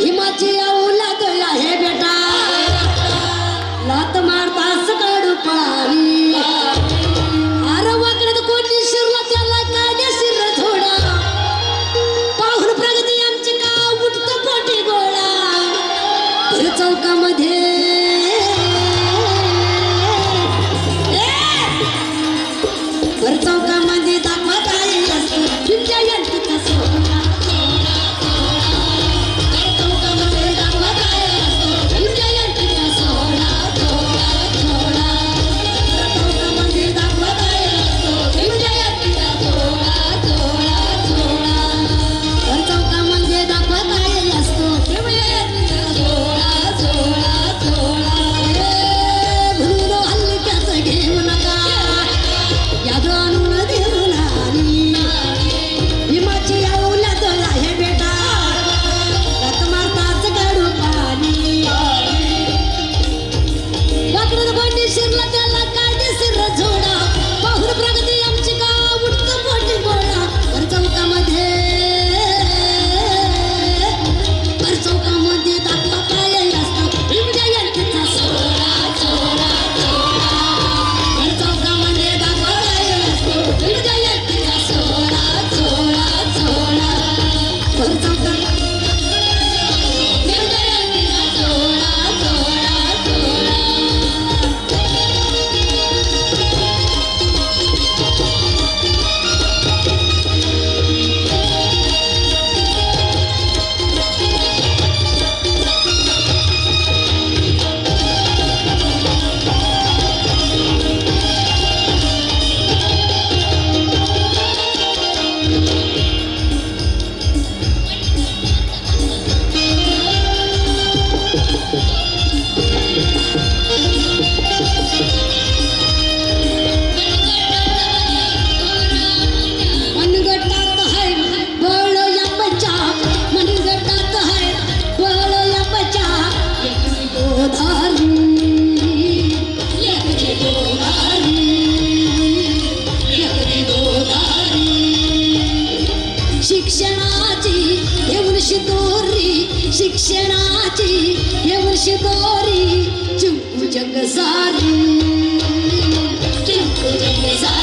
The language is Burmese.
imagine nachi ye murshidori chu jang sari chu jang sari